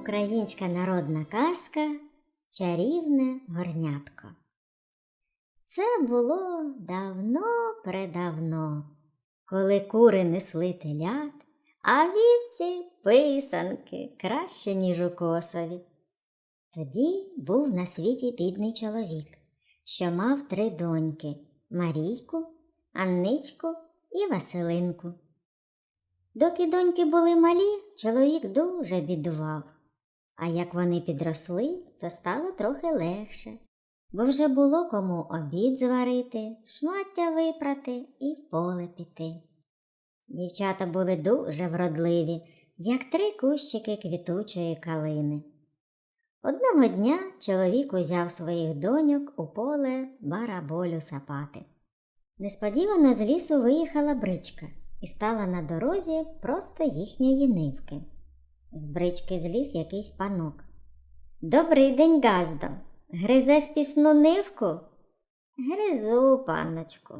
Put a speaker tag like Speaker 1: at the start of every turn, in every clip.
Speaker 1: Українська народна казка Чарівне горнятко. Це було давно предавно, коли кури несли телят, а вівці писанки краще, ніж у косові. Тоді був на світі бідний чоловік, що мав три доньки Марійку, Анничку і Василинку. Доки доньки були малі, чоловік дуже бідував. А як вони підросли, то стало трохи легше, бо вже було кому обід зварити, шмаття випрати і в поле піти. Дівчата були дуже вродливі, як три кущики квітучої калини. Одного дня чоловік узяв своїх доньок у поле бараболю сапати. Несподівано з лісу виїхала бричка і стала на дорозі просто їхньої нивки. З брички зліз якийсь панок. Добрий день, Газдо. Гризеш пісну нивку? Гризу, панночку.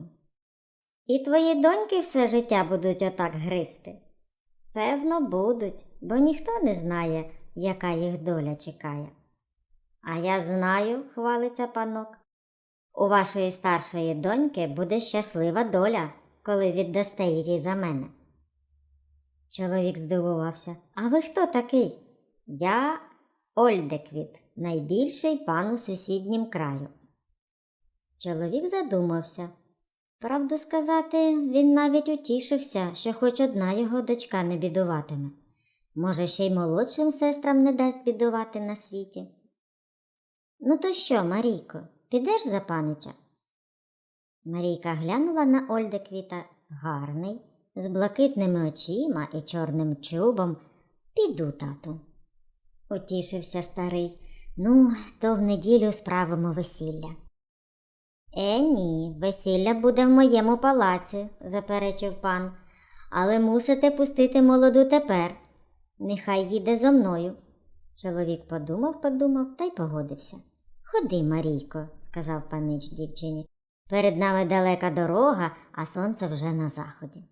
Speaker 1: І твої доньки все життя будуть отак гризти? Певно, будуть, бо ніхто не знає, яка їх доля чекає. А я знаю, хвалиться панок. У вашої старшої доньки буде щаслива доля, коли віддасте її за мене. Чоловік здивувався. А ви хто такий? Я Ольдеквіт, найбільший пан у сусіднім краю. Чоловік задумався. Правду сказати, він навіть утішився, що хоч одна його дочка не бідуватиме. Може, ще й молодшим сестрам не дасть бідувати на світі. Ну, то що, Марійко, підеш за панича? Марійка глянула на Ольдеквіта гарний, з блакитними очима і чорним чубом. Піду, тату. Утішився старий. Ну, то в неділю справимо весілля. Е, ні, весілля буде в моєму палаці, заперечив пан, але мусите пустити молоду тепер. Нехай їде зо мною. Чоловік подумав, подумав та й погодився. Ходи, Марійко, сказав панич дівчині. Перед нами далека дорога, а сонце вже на заході.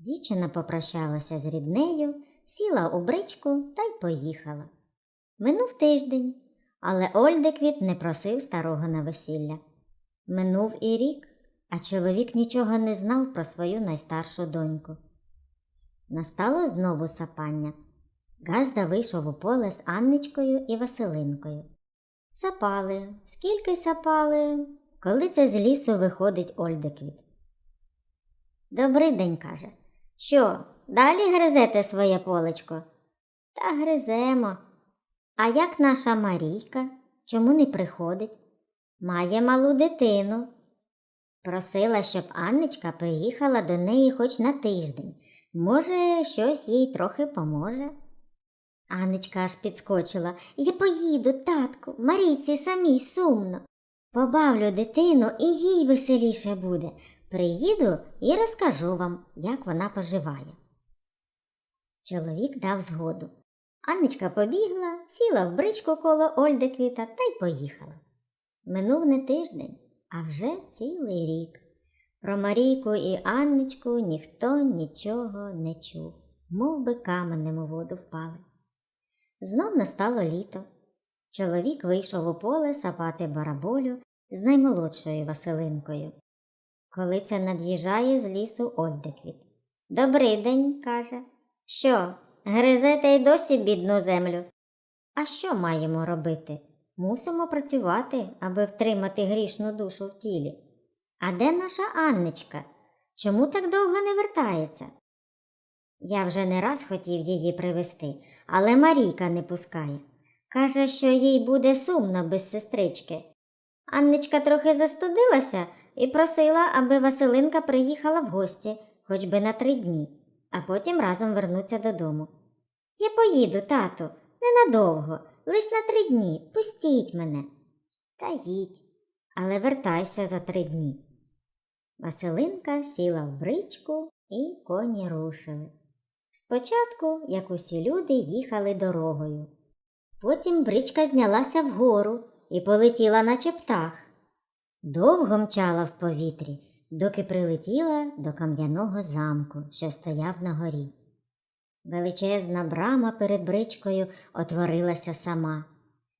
Speaker 1: Дівчина попрощалася з ріднею, сіла у бричку та й поїхала. Минув тиждень, але Ольдеквіт не просив старого на весілля. Минув і рік, а чоловік нічого не знав про свою найстаршу доньку. Настало знову сапання. Газда вийшов у поле з Анничкою і Василинкою. Сапали, скільки сапали, коли це з лісу виходить Ольдеквіт. Добрий день, каже. Що, далі гризете своє полечко? Та гриземо. А як наша Марійка? Чому не приходить? Має малу дитину. Просила, щоб Анничка приїхала до неї хоч на тиждень. Може, щось їй трохи поможе. Анничка аж підскочила. Я поїду, татку, Марійці самій сумно. Побавлю дитину і їй веселіше буде. Приїду і розкажу вам, як вона поживає. Чоловік дав згоду. Анничка побігла, сіла в бричку коло Ольдеквіта та й поїхала. Минув не тиждень, а вже цілий рік. Про Марійку і Анничку ніхто нічого не чув, мов би каменем у воду впали. Знов настало літо. Чоловік вийшов у поле сапати бараболю з наймолодшою Василинкою. Коли це над'їжджає з лісу Ольдеквіт. Добрий день, каже. Що, гризете й досі бідну землю? А що маємо робити? Мусимо працювати, аби втримати грішну душу в тілі. А де наша Анничка? Чому так довго не вертається? Я вже не раз хотів її привезти, але Марійка не пускає. Каже, що їй буде сумно без сестрички. Анничка трохи застудилася і просила, аби Василинка приїхала в гості хоч би на три дні, а потім разом вернуться додому. Я поїду, тату, ненадовго, лиш на три дні. Пустіть мене. Та їдь, але вертайся за три дні. Василинка сіла в бричку і коні рушили. Спочатку, як усі люди, їхали дорогою. Потім бричка знялася вгору і полетіла, наче птах. Довго мчала в повітрі, доки прилетіла до кам'яного замку, що стояв на горі. Величезна брама перед бричкою отворилася сама.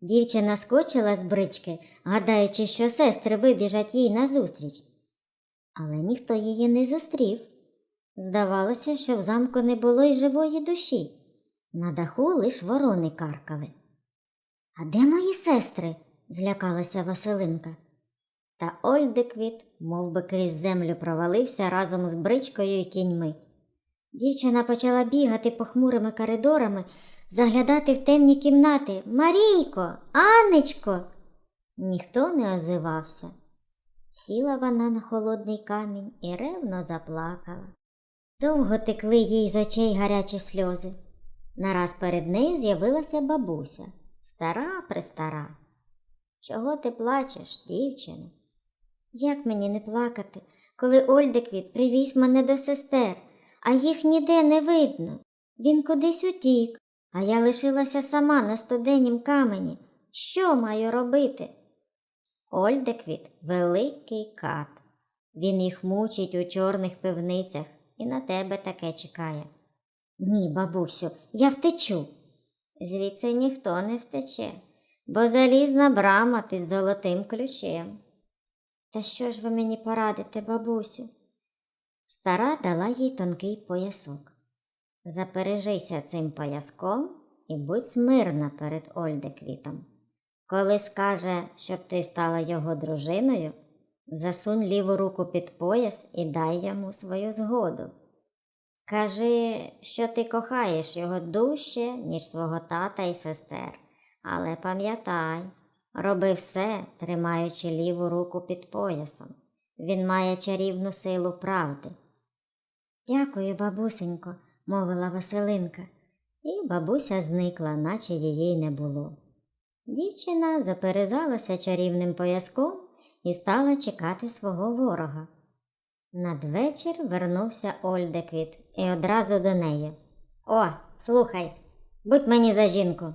Speaker 1: Дівчина скочила з брички, гадаючи, що сестри вибіжать їй назустріч. Але ніхто її не зустрів. Здавалося, що в замку не було й живої душі. На даху лиш ворони каркали. А де мої сестри? злякалася Василинка. Та Ольдеквіт, мов би крізь землю провалився разом з бричкою і кіньми. Дівчина почала бігати похмурими коридорами, заглядати в темні кімнати. Марійко, Аннечко. Ніхто не озивався. Сіла вона на холодний камінь і ревно заплакала. Довго текли їй з очей гарячі сльози. Нараз перед нею з'явилася бабуся, стара престара. Чого ти плачеш, дівчино? Як мені не плакати, коли Ольдеквіт привіз мене до сестер, а їх ніде не видно. Він кудись утік, а я лишилася сама на студенім камені. Що маю робити? Ольдеквіт великий кат. Він їх мучить у чорних пивницях і на тебе таке чекає. Ні, бабусю, я втечу. Звідси ніхто не втече, бо залізна брама під золотим ключем. Та що ж ви мені порадите, бабусю? Стара дала їй тонкий поясок. Запережися цим пояском і будь смирна перед Ольдеквітом. Коли скаже, щоб ти стала його дружиною, засунь ліву руку під пояс і дай йому свою згоду. Кажи, що ти кохаєш його дужче, ніж свого тата і сестер, але пам'ятай, роби все, тримаючи ліву руку під поясом. Він має чарівну силу правди. Дякую, бабусенько, мовила Василинка, і бабуся зникла, наче її й не було. Дівчина заперезалася чарівним пояском і стала чекати свого ворога. Надвечір вернувся Ольдеквіт і одразу до неї. О, слухай, будь мені за жінку.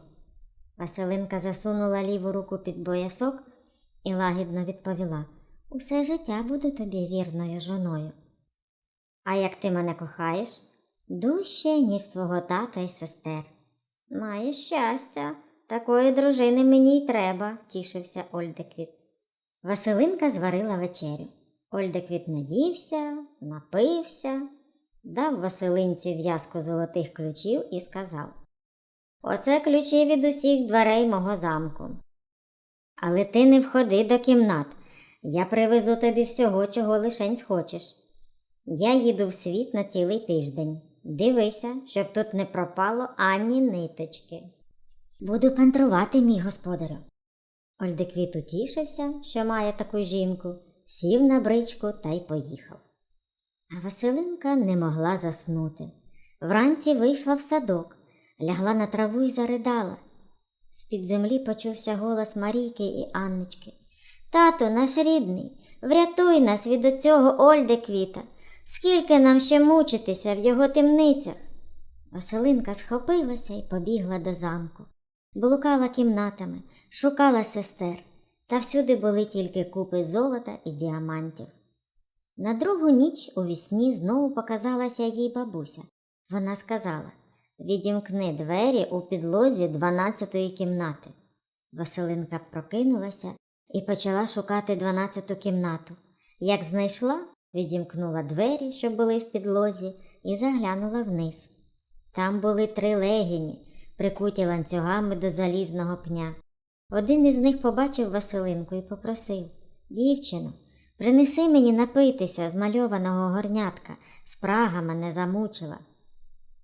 Speaker 1: Василинка засунула ліву руку під боясок і лагідно відповіла Усе життя буду тобі вірною жоною. А як ти мене кохаєш? Дужче, ніж свого тата і сестер. Маєш щастя, такої дружини мені й треба, тішився Ольдеквіт. Василинка зварила вечерю. Ольдеквіт наївся, напився, дав Василинці в'язку золотих ключів і сказав Оце ключі від усіх дверей мого замку. Але ти не входи до кімнат. Я привезу тобі всього, чого лишень схочеш. Я їду в світ на цілий тиждень. Дивися, щоб тут не пропало ані ниточки. Буду пантрувати, мій господарю. Ольдеквіт утішився, що має таку жінку, сів на бричку та й поїхав. А Василинка не могла заснути. Вранці вийшла в садок, лягла на траву і заридала. З-під землі почувся голос Марійки і Анночки. Тато, наш рідний, врятуй нас від оцього Ольдеквіта. Скільки нам ще мучитися в його темницях? Василинка схопилася і побігла до замку. Блукала кімнатами, шукала сестер, та всюди були тільки купи золота і діамантів. На другу ніч у вісні знову показалася їй бабуся. Вона сказала Відімкни двері у підлозі дванадцятої кімнати. Василинка прокинулася і почала шукати дванадцяту кімнату. Як знайшла, відімкнула двері, що були в підлозі, і заглянула вниз. Там були три легіні, прикуті ланцюгами до залізного пня. Один із них побачив Василинку і попросив Дівчино, принеси мені напитися з мальованого горнятка, спрага мене замучила.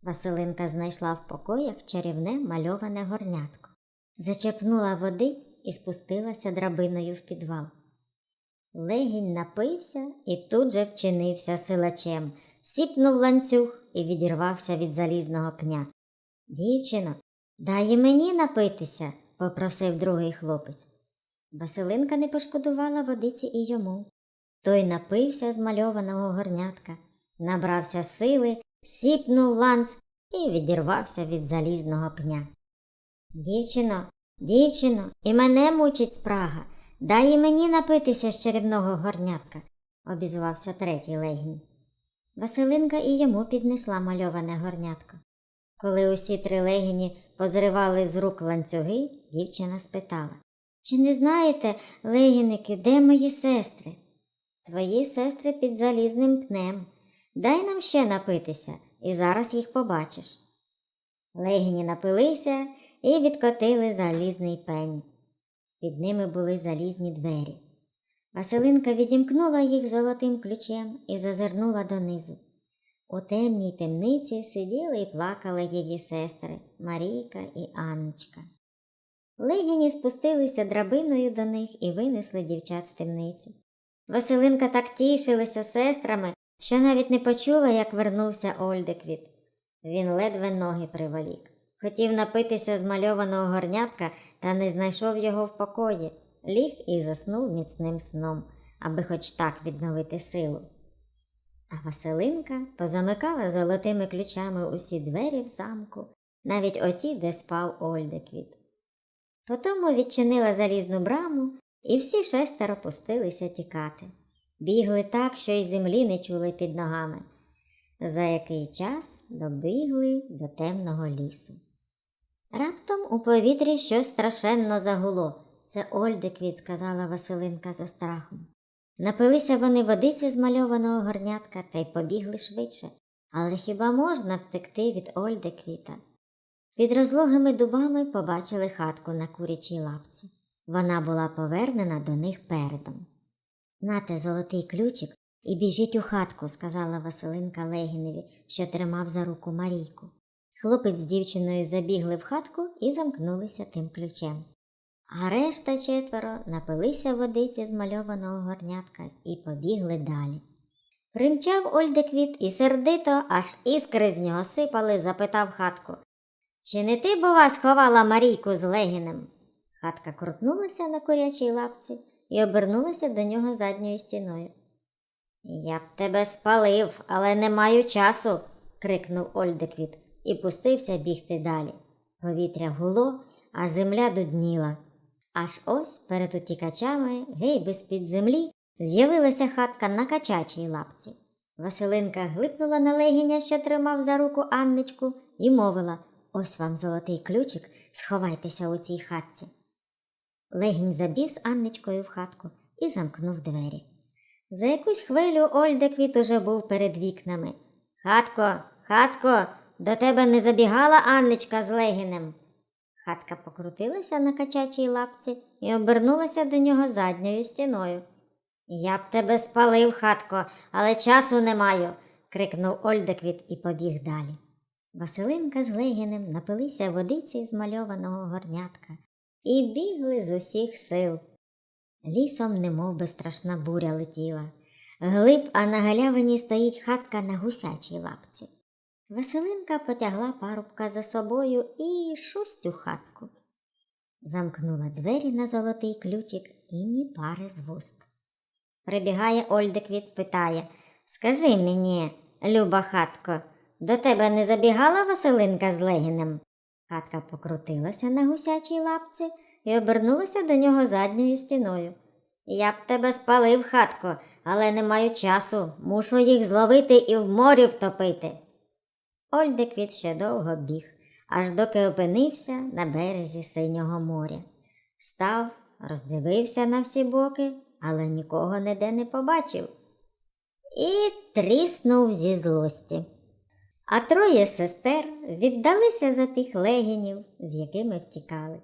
Speaker 1: Василинка знайшла в покоях чарівне мальоване горнятко, зачерпнула води і спустилася драбиною в підвал. Легінь напився і тут же вчинився силачем, сіпнув ланцюг і відірвався від залізного пня. Дівчино, дай мені напитися, попросив другий хлопець. Василинка не пошкодувала водиці і йому. Той напився з мальованого горнятка, набрався сили, сіпнув ланц і відірвався від залізного пня. Дівчино, дівчино, і мене мучить спрага. Дай і мені напитися з чарівного горнятка, обізвався третій легінь. Василинка і йому піднесла мальоване горнятко. Коли усі три легіні позривали з рук ланцюги, дівчина спитала Чи не знаєте, легіники, де мої сестри? Твої сестри під залізним пнем. Дай нам ще напитися, і зараз їх побачиш. Легіні напилися і відкотили залізний пень. Під ними були залізні двері. Василинка відімкнула їх золотим ключем і зазирнула донизу. У темній темниці сиділи і плакали її сестри Марійка і Анночка. Легіні спустилися драбиною до них і винесли дівчат з темниці. Василинка так тішилася сестрами, що навіть не почула, як вернувся Ольдеквіт. Він ледве ноги приволік. Хотів напитися з мальованого горнятка та не знайшов його в покої, ліг і заснув міцним сном, аби хоч так відновити силу. А Василинка позамикала золотими ключами усі двері в замку, навіть оті, де спав Ольдеквіт. Потому відчинила залізну браму, і всі шестеро пустилися тікати. Бігли так, що й землі не чули під ногами. За який час добігли до темного лісу. Раптом у повітрі щось страшенно загуло. Це Ольдеквіт, сказала Василинка з острахом. Напилися вони водиці з мальованого горнятка та й побігли швидше. Але хіба можна втекти від Ольдеквіта? Під розлогими дубами побачили хатку на курячій лапці. Вона була повернена до них передом. Нате золотий ключик і біжіть у хатку, сказала Василинка Легіневі, що тримав за руку Марійку. Хлопець з дівчиною забігли в хатку і замкнулися тим ключем. А решта четверо напилися водиці з мальованого горнятка і побігли далі. Примчав Ольдеквіт і сердито, аж іскри з нього сипали, запитав хатку. Чи не ти, бува, сховала Марійку з Легінем? Хатка крутнулася на курячій лапці і обернулася до нього задньою стіною. Я б тебе спалив, але не маю часу, крикнув Ольдеквіт і пустився бігти далі. Повітря гуло, а земля дудніла. Аж ось перед утікачами, гей без під землі, з'явилася хатка на качачій лапці. Василинка глипнула на легіня, що тримав за руку Анничку, і мовила Ось вам золотий ключик, сховайтеся у цій хатці. Легінь забіг з Анничкою в хатку і замкнув двері. За якусь хвилю Ольдеквіт уже був перед вікнами. Хатко, хатко, до тебе не забігала Анничка з Легінем. Хатка покрутилася на качачій лапці і обернулася до нього задньою стіною. Я б тебе спалив, хатко, але часу не маю, крикнув Ольдеквіт і побіг далі. Василинка з Легінем напилися водиці з мальованого горнятка і бігли з усіх сил. Лісом немов би страшна буря летіла. Глиб, а на галявині стоїть хатка на гусячій лапці. Василинка потягла парубка за собою і шусть у хатку. Замкнула двері на золотий ключик і ні пари з вуст. Прибігає Ольдеквіт, питає Скажи мені, люба хатко, до тебе не забігала Василинка з Легінем? Хатка покрутилася на гусячій лапці і обернулася до нього задньою стіною. Я б тебе спалив, хатко, але не маю часу. Мушу їх зловити і в морі втопити. Ольдеквіт ще довго біг, аж доки опинився на березі синього моря. Став, роздивився на всі боки, але нікого ніде не побачив. І тріснув зі злості. А троє сестер віддалися за тих легінів, з якими втікали.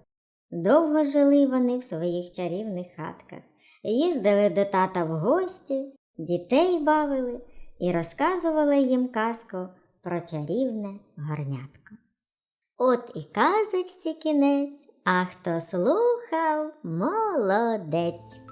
Speaker 1: Довго жили вони в своїх чарівних хатках, їздили до тата в гості, дітей бавили і розказували їм казку про чарівне горнятко. От і казочці кінець, а хто слухав, молодець.